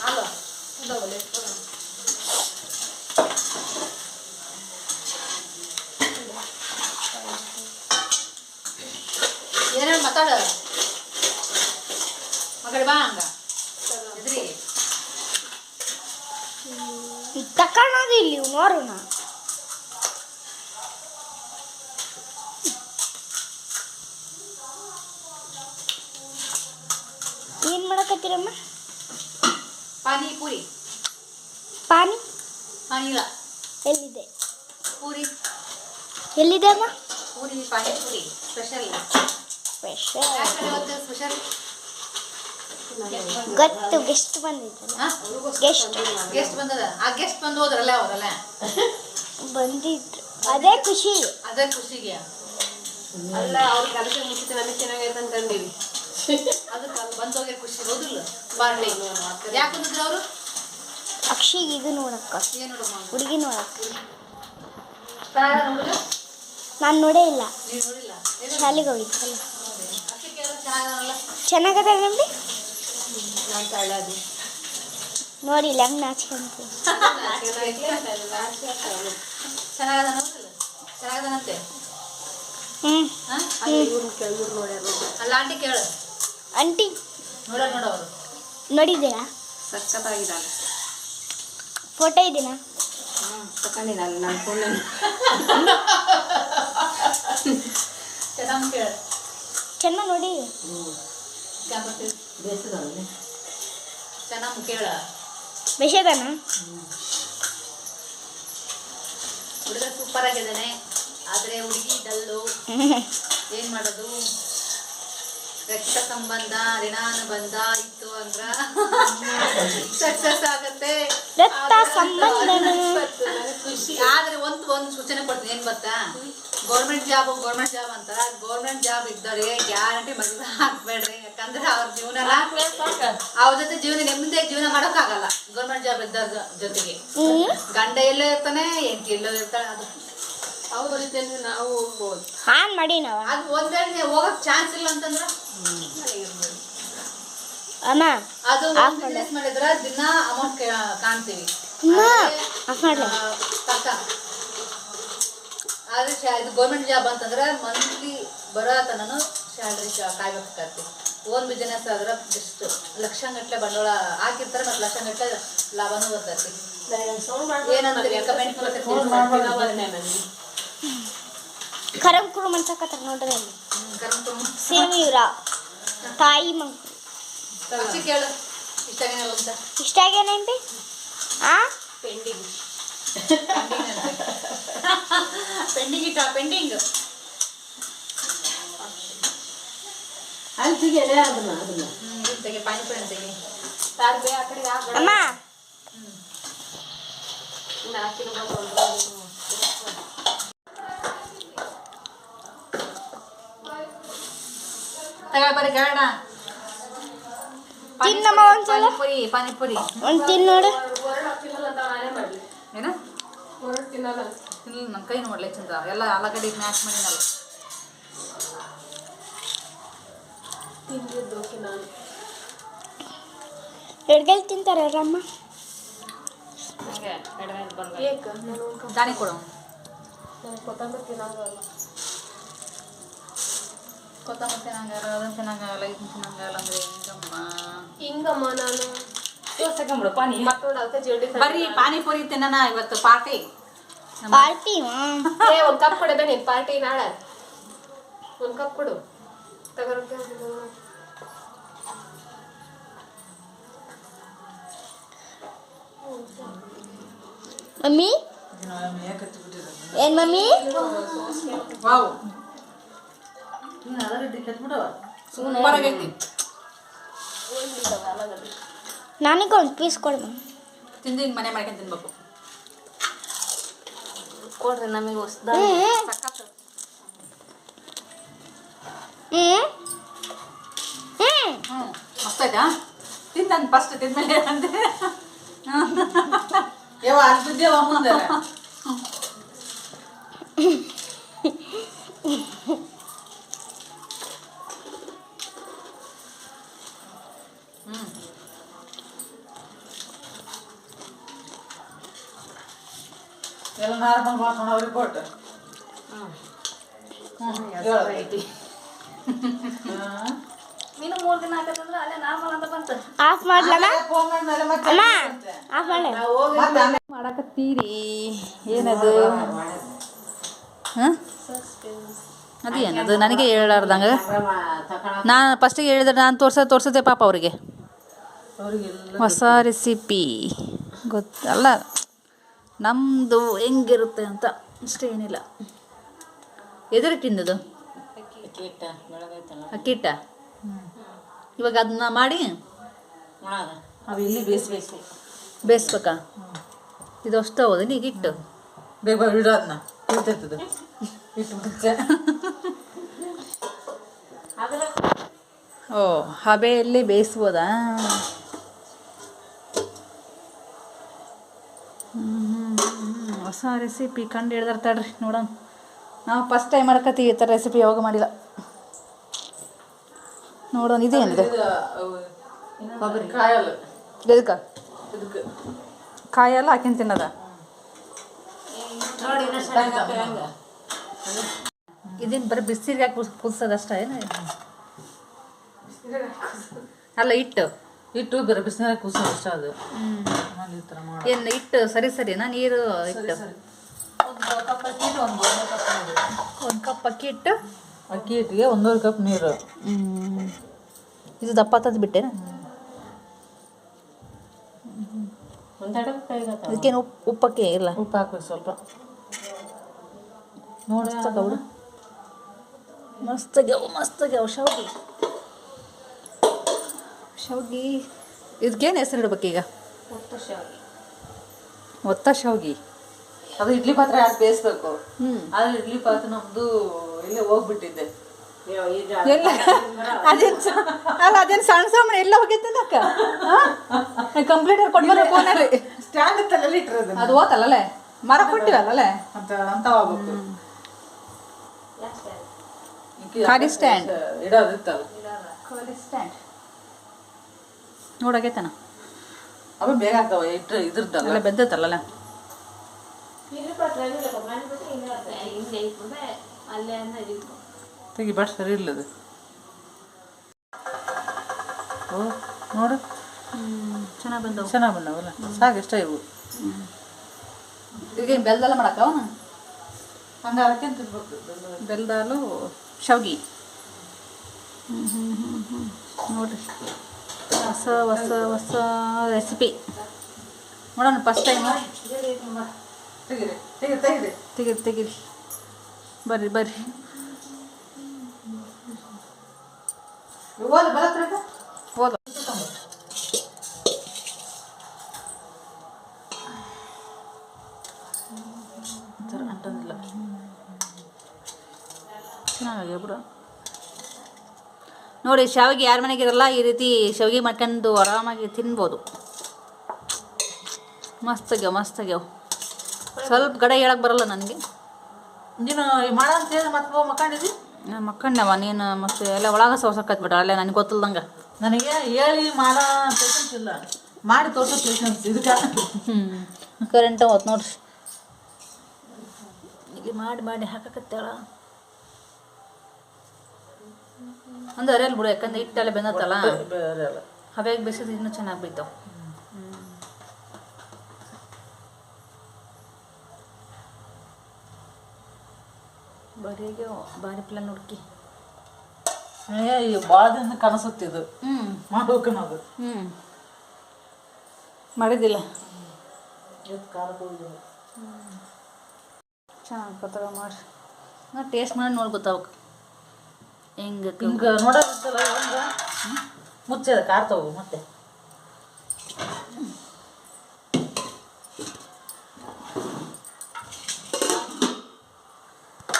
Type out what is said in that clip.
ಅಲ್ಲ ಇದಾವಲ್ಲ ಏನೇನು ಮಾತಾಡ ಮಗಳು ಬಾ ಹಂಗ ಎದ್ರಿ ತಕೊಳ್ಳೋದು ಇಲ್ಲಿ ನೋಡೋಣ ಏನು ಮಾಡಕತ್ತೀರಮ್ಮ? ಪಾನಿಪುರಿ. ಪಾನಿ? ಪಾನಿ ಇಲ್ಲ ಎಲ್ಲಿದೆ? ಪೂರಿ. ಎಲ್ಲಿದೆ ಅಮ್ಮ? Puri panipuri. Special special special ಗೊತ್ತು ಗೆಸ್ಟ್ ಬಂದಿದ್ದಲ್ಲ ಗೆಸ್ಟ್ ಗೆಸ್ಟ್ ಬಂದದ. ಆ ಗೆಸ್ಟ್ ಬಂದು ಹೋದ್ರಲ್ಲ ಅವರಲ್ಲ. ಬಂದಿದ್ರು. ಅದೇ ಖುಷಿ. ಅದೇ ಖುಷಿಗೆ. ಅಲ್ಲ ಅವ್ರ ಕೆಲಸ ಮುಗಿಸಿ ನನಗೆ ಚೆನ್ನಾಗೈತೆ ಅಂತಂದೀವಿ ಅದಕ್ಕೆ ಖುಷಿ ಹೌದಿಲ್ಲ? ಅವರು? ಅಕ್ಷಿಗೆ ಇದು ನೋಡಕ್ಕ. ಹುಡುಗಿ ನೋಡಕ್ಕ. ನಾನ್ ನೋಡೇ ಇಲ್ಲ. ಶಾಲೆಗೆ ಹೋಗಿದ್ದಲ್ಲ ಚೆನ್ನಾಗದ ತಳ್ಳದು ನೋಡಿಲ್ಲ ಹಂಗೆ ನಾಚ್ಕೊಂತೀವಿ. ಚೆನ್ನಾಗದ ನೋಡಿಲ್ಲ ಚೆನ್ನಾಗದನಂತೆ? ಹ್ಞೂ ಅಲ್ಲ ಆಂಟಿ ಕೇಳು. ಆಂಟಿ. ನೋಡ ನೋಡವರು ನೋಡಿದ್ದೀರಾ? ಫೋಟೋ ಇದೀನಾ? ಹ್ಞೂ ತಕೊಂಡಿದ್ದಾನೆ ನನ್ನ ಫೋನಲ್ಲಿ ಚೆನ್ನಾಗಿ ಕೇಳು. ಚೆನ್ನಾಗಿ ನೋಡಿ. ಚೆನ್ನಾಗಿ ಕೇಳ. ಬೆಷದನ ಹುಡುಗ ಸೂಪರ್ ಆಗಿದ್ದಾನೆ. ಆದರೆ ಹುಡುಗಿ ಡಲ್ಲು. ಏನ್ ಮಾಡೋದು? ರಕ್ತ ಸಂಬಂಧ ಋಣಾನುಬಂಧ ಇತ್ತು ಅಂದ್ರ ಸಕ್ಸಸ್ ಆಗತ್ತೆ. ರಕ್ತ ಖುಷಿ. ಆದ್ರೆ ಒಂದ್ ಒಂದ್ ಸೂಚನೆ ಕೊಡ್ತೀನಿ ಏನ್ ಗೊತ್ತಾ? ಗೌರ್ಮೆಂಟ್ ಜಾಬ್ ಗೌರ್ಮೆಂಟ್ ಜಾಬ್ ಅಂತಾರ ಗೌರ್ಮೆಂಟ್ ಜಾಬ್ ಇದ್ದವ್ರಿಗೆ ಗ್ಯಾರಂಟಿ ಮದುವೆ ಹಾಕ್ಬೇಡ್ರಿ ಯಾಕಂದ್ರೆ ಅವ್ರ ಜೀವನ ಅವ್ರ ಜೊತೆ ಜೀವನ ನೆಮ್ಮದಿ ಜೀವನ ಮಾಡೋಕ್ಕಾಗಲ್ಲ. ಗೌರ್ಮೆಂಟ್ ಜಾಬ್ ಇದ್ದವ್ರ ಜೊತೆಗೆ. ಗಂಡ ಎಲ್ಲೋ ಇರ್ತಾನೆ ಎಂಟಿ ಎಲ್ಲೋ ಇರ್ತಾಳೆ. ಅದು ಅವ್ರ ಜೊತೆ ನಾವು ಹೋಗ್ಬೋದು. ಹಾನ್ ಮಾಡಿ ನಾವು. ಅದು ಒಂದ್ ಹೋಗಕ್ ಚಾನ್ಸ್ ಇಲ್ಲ ಅಂತಂದ್ರ ಅಮ್ಮ ಅದು. ಬಿಸ್ನೆಸ್ ಮಾಡಿದ್ರ ದಿನ ಅಮೌಂಟ್ ಕಾಣ್ತೀವಿ. ಪಕ್ಕ ಆದ್ರೆ ಶಾ- ಇದು ಗೌರ್ಮೆಂಟ್ ಜಾಬ್ ಅಂತಂದ್ರೆ ಮಂತ್ಲಿ ಬರೋ ತನನು ಸ್ಯಾಲ್ರಿ ಕಾಯ್ಬೇಕಾಗತ್ತೆ ಓನ್ ಬಿಸ್ನೆಸ್ ಆದ್ರೆ ಬೆಸ್ಟ್ ಲಕ್ಷಗಟ್ಲೆ ಬಂಡವಾಳ ಹಾಕಿರ್ತಾರೆ ಮತ್ತೆ ಲಕ್ಷಗಟ್ಲೆ ಲಾಭನೂ ಬರ್ತೈತಿ. ಏನಂತೀರಿ? ಕಮೆಂಟ್ ಕರಂ ಕುರು ಮನ್ಸಕತ್ತಾರ ನೋಡ್ರಿ ಅಲ್ಲಿ ಸೇಮ್ ಇವ್ರ ತಾಯಿ ಮಗ ಅಚ್ಚಿ ಕೇಳು ಇಷ್ಟ ಏನಿಲ್ಲ ಅಂತ ಇಷ್ಟ ಆಗೇನೇನ್ರಿ ಆ ಪೆಂಡಿಂಗ್ ಪೆಂಡಿಂಗ್ ಇಟ್ಟ ಪೆಂಡಿಂಗ್ ಅಲ್ಲಿ ಸಿಗಲ್ಲ ಅದನ್ನ ಅದನ್ನ ತೆಗೆ ಪಾನಿಪುರಿ ತೆಗೆ ಯಾರು ಬೇ ಆ ಕಡೆಗೆ ಆ ಕಡೆ ಅಮ್ಮ ನಾಲ್ಕು ಕಿಲೋ ಬಂದು ತಗ ಬರ್ರಿ ಕೇಳೋಣ ತಿನ್ನಮ್ಮ ಒಂದ್ಸಲ. ಪಾನಿಪುರಿ ಪಾನಿಪುರಿ. ಒಂದು ತಿನ್ ನೋಡು. ಏನು? ತಿನ್ನಲ್ಲ ನನ್ನ ಕೈ ನೋಡ್ಲಿ ಚಂದ. ಎಲ್ಲ ಆಲೂಗಡ್ಡೆ ಮ್ಯಾಚ್ ಮಾಡಿನಲ್ಲ. ಎಡ್ಗಲ್ ತಿಂತಾರೆ ರಮ್ಮ ಏಕ ನಾನು ದಾನಿ ಕೊಡು. ಕೊತ್ತಂಬರಿ ತಿನ್ನೋದಲ್ಲ ಕೊತ್ತಂಬರಿ ತಿನ್ನಂಗಾರ ಅದನ್ನ ತಿನ್ನಂಗಾಗಲ್ಲ ಇದನ್ನ ತಿನ್ನಂಗಾಗಲ್ಲ ಅಂದ್ರೆ ಹೆಂಗಮ್ಮ ಹಿಂಗಮ್ಮ ನಾನು ಮಕ್ಕಳು ಅದಕ್ಕೆ ಜಲ್ದಿ ಬರ್ರಿ ಪಾನಿಪುರಿ ತಿನ್ನೋಣ ಇವತ್ತು ಪಾರ್ಟಿ ಪಾರ್ಟಿ ಏ ಒಂದು ಕಪ್ ಕೊಡಬೇ ನೀನು ಪಾರ್ಟಿ ನಾಳೆ ಒಂದು ಕಪ್ ಕೊಡು ತಗೋರಕ್ಕೆ ಮಮ್ಮಿ ಏನ್ ಮಮ್ಮಿ ವಾವ್ ಸೂಪರ್ ಆಗೈತಿ ನನಗೆ ಒಂದು ಪೀಸ್ ಕೊಡು ಮಮ್ಮಿ ತಿಂದು ಹಿಂಗೆ ಮನೆ ಮಾಡ್ಕೊಂಡು ತಿನ್ಬೇಕು ಕೊಡ್ರಿ ನಮಗೆ ಹೊಸ್ದ ಹ್ಞೂ ಸಕ್ಕತ್ತು ಹ್ಞೂ ಹ್ಞೂ ಹ್ಞೂ ಮಸ್ತಾಯ್ತಾ ತಿಂತಾನೆ ಫಸ್ಟ್ ತಿಂದ್ಮೇಲೆ ಅಂದೆ ಯಾವ ಅರ್ಬಿದ್ದೇವ ಮುಂದೆ ಮಾಡ್ಕೊಂಡು ಅವ್ರಿಗೆ ಕೊಟ್ಟು ನೀನು ಮೂರು ದಿನ ಹಾಕತ್ತಂದ್ರೆ ಅಲ್ಲೇ ನಾರ್ಮಲ್ ಅಂತ ಬಂತು ಆಫ್ ಮತ್ತೆ ಅಮ್ಮ ಆಫ್ ಮಾಡಕತ್ತೀರಿ ಏನದು ಹಾಂ ಅದು ಏನದು ನನಗೆ ಹೇಳಾರ್ದಂಗೆ ನಾನು ಫಸ್ಟಿಗೆ ಹೇಳಿದ್ರೆ ನಾನು ತೋರ್ಸ ತೋರ್ಸದೆ ಪಾಪ ಅವರಿಗೆ. ಹೊಸ ರೆಸಿಪಿ ಗೊತ್ತಲ್ಲ ನಮ್ಮದು ಹೆಂಗಿರುತ್ತೆ ಅಂತ ಅಷ್ಟೇ ಏನಿಲ್ಲ. ಎದುರಿಟ್ಟಿಂದದು ಬೆಳಗೈತಲ್ಲ ಅಕ್ಕಿಟ್ಟ ಇವಾಗ ಅದನ್ನ ಮಾಡಿ ಅವು ಇಲ್ಲಿ ಬೇಯಿಸ್ಬೇಕು? ಬೇಯಿಸ್ಬೇಕಾ? ಇದು ಅಷ್ಟು ಹೌದು ಈಗ ಇಟ್ಟು ಬೇಗ ಬೇಗ ಅದನ್ನ ಇರ್ತೈತದ ಇಟ್ಟು ಮುಚ್ಚೆ. ಓ ಹಬೆಯಲ್ಲಿ ಬೇಯಿಸ್ಬೋದಾ? ಹ್ಮ್, ಹೊಸ ರೆಸಿಪಿ ಕಂಡು ಹಿಡ್ದಾರ ತಡ್ರಿ ನೋಡೋಣ. ನಾವು ಫಸ್ಟ್ ಟೈಮ್ ಮಾಡ್ಕತ್ತೀವಿ ಈ ಥರ ರೆಸಿಪಿ ಯಾವಾಗ ಮಾಡಿಲ್ಲ. ನೋಡೋಣ ಇದೇನಿದೆ ಇದಕ್ಕೆ. ಕಾಯೆಲ್ಲ ಹಾಕಿನ ತಿನ್ನದ? ಇದೇನು ಬರೀ ಬಿಸಿರಿಗೆ ಹಾಕಿ ಕುದಿಸೋದಷ್ಟ ಏನು? ಅಲ್ಲ ಹಿಟ್ಟು ಇಟ್ಟು ಬೇರೆ ಬಿಸಿನೀರ ಕೂಸೋದು ಇಷ್ಟ ಅದು. ಆಮೇಲೆ ಈ ಥರ ಮಾಡಿ ಏನು ಹಿಟ್ಟು ಸರಿ ಸರಿನಾ ನೀರು ಇಟ್ಟು. ಒಂದು ಕಪ್ ಅಕ್ಕಿ ಇಟ್ಟು ಅಕ್ಕಿ ಹಿಟ್ಟು ಅಕ್ಕಿ ಹಿಟ್ಟಿಗೆ ಒಂದೂವರೆ ಕಪ್ ನೀರು. ಇದು ದಪ್ಪ ತಂದು ಬಿಟ್ಟೆ ಇದಕ್ಕೇನು ಉಪ್ಪು ಉಪ್ಪಕ್ಕೆ ಇಲ್ಲ? ಉಪ್ಪು ಹಾಕ್ಬೇಕು ಸ್ವಲ್ಪ. ನೋಡಿ ಮಸ್ತ್ ಆಗ್ಯಾವ ಮಸ್ತ್ ಆಗ್ಯಾವ ಮಸ್ತ್ ಆಗ್ಯಾವ ಶಾವ್ಗಿ. ಶಾವ್ಗಿ ಇದಕ್ಕೇನು ಹೆಸರು ಇಡ್ಬೇಕೀಗ ಒತ್ತ ಶಾವ್ಗಿ ಅದು ಇಡ್ಲಿ ಪಾತ್ರೆ ಹಾಕಿ ಬೇಯಿಸ್ಬೇಕು. ಹ್ಞೂ ಆದ್ರೆ ಇಡ್ಲಿ ಪಾತ್ರೆ ನಮ್ದು ಇಲ್ಲೇ ಹೋಗ್ಬಿಟ್ಟಿದ್ದೆ. ಎಲ್ಲ ಅದೇನು ಅಲ್ಲ ಅದೇನು ಸಣ್ಣ ಸಾಮಾನು ಎಲ್ಲ ಹೋಗೈತೆ ಅಕ್ಕ? ಕಂಪ್ಲೀಟ್ ಕೊಡ್ಬಾರ ಫೋನಲ್ಲಿ ಸ್ಟ್ಯಾಂಡ್ ತಲೆಯಲ್ಲಿ ಇಟ್ಟಿರೋದು ಅದು ಓತಲ್ಲ ಮರ ಕೊಟ್ಟಿವಲ್ಲ ಅಂತ ಅಂತ ಹೋಗ್ಬೇಕು ಖಾಲಿ ಸ್ಟ್ಯಾಂಡ್ ಇಡೋದಿತ್ತಲ್ಲ ಸ್ಟ್ಯಾಂಡ್ ನೋಡಾಗೈತನ ಅವ ಬೇಗ ಆಗ್ತಾವ ಇಟ್ಟು ಇದ್ರದ್ದಲ್ಲ. ಬೆದ್ದತ್ತಲ್ಲ ತೆಗಿ ಬಟ್ ಸರಿ ಇಲ್ಲದು ಓ ನೋಡು. ಚೆನ್ನಾಗಿ ಬಂದವು. ಚೆನ್ನಾಗಿ ಬಂದವಲ್ಲ. ಸಾಕು ಇಷ್ಟ ಇವು. ಈಗ ಬೆಲ್ದಲ್ಲ ಮಾಡಕ್ಕ ಹಂಗ ಅದಕ್ಕೆ ಬೆಲ್ದಾಲು ಶಾವ್ಗಿ. ನೋಡ್ರಿ. ಹೊಸ ಹೊಸ ಹೊಸ ರೆಸಿಪಿ ನೋಡೋಣ ಫಸ್ಟ್ ಟೈಮ್ ತೆಗಿರಿ ತೆಗಿರಿ ಬರ್ರಿ ಬರ್ರಿ. ನೋಡಿ ಶಾವಿಗೆ ಯಾರ ಮನೆಗಿರಲ್ಲ ಈ ರೀತಿ ಶಾವಿಗೆ ಮಾಡ್ಕೊಂಡು ಆರಾಮಾಗಿ ತಿನ್ಬೋದು. ಮಸ್ತ್ ಆಗ್ಯಾವ ಮಸ್ತ್ ಆಗ್ಯಾವ. ಸ್ವಲ್ಪ ಗಡ ಹೇಳಕ್ಕೆ ಬರಲ್ಲ ನನಗೆ. ನೀನು ಮಾಡ ಅಂತ ಹೇಳಿ ಮತ್ತೆ ಮಕ್ಕೊಂಡಿದ್ದಿ ನಾನು ಮಕ್ಕಂಡವ ನೀನು ಮತ್ತೆ ಎಲ್ಲ ಒಳಗೆ ಸೋಸಕ್ಕತ್ಬಿಟ್ರ ಅಲ್ಲೇ ನನಗೆ ಗೊತ್ತಿಲ್ದಂಗೆ. ನನಗೆ ಹೇಳಿ ಮಾಡೋ ಪೇಷನ್ಸ್ ಇಲ್ಲ. ಮಾಡಿ ತೋರ್ಸೋ ಪೇಷನ್ಸ್ ಇದಕ್ಕೆ ಹ್ಞೂ ಕರೆಂಟ್ ಅವತ್ತು ನೋಡ್ರಿ. ಇಲ್ಲಿ ಮಾಡಿ ಮಾಡಿ ಹಾಕಕತ್ತಾಳ. ಅಂದ್ರೆ ಅರೆಯಲ್ಲಿ ಬಿಡು ಯಾಕಂದ್ರೆ ಹಿಟ್ಟೆಲ್ಲ ಬೆಂದತ್ತಲ್ಲ? ಹವೆಗೆ ಬೇಸಿದ್ರೆ ಇನ್ನೂ ಚೆನ್ನಾಗಿ ಬೈತಾವ ಬರೀಗೆ ಬಾರಿ ಪ್ಲಾನ್ ಹುಡುಕಿ. ಭಾಳ ದಿನ ಕನಸುತ್ತಿದ್ದು ಹ್ಞೂ ಮಾಡ್ಬೇಕು ನಾವು ಹ್ಞೂ ಮಾಡಿದ್ದಿಲ್ಲ? ಚೆನ್ನಾಗಿ ಗೊತ್ತಾಗ ಮಾಡ್ರಿ ನಾ ಟೇಸ್ಟ್ ಮಾಡಿ ನೋಡಿ ಗೊತ್ತಾವಕ್ಕೆ ಹೆಂಗೆ ಹಿಂಗೆ ನೋಡೋದಿತ್ತಲ್ಲ ಹೆಂಗ ಮುಚ್ಚದ ಕಾರ್ ತಗೋ ಮತ್ತೆ.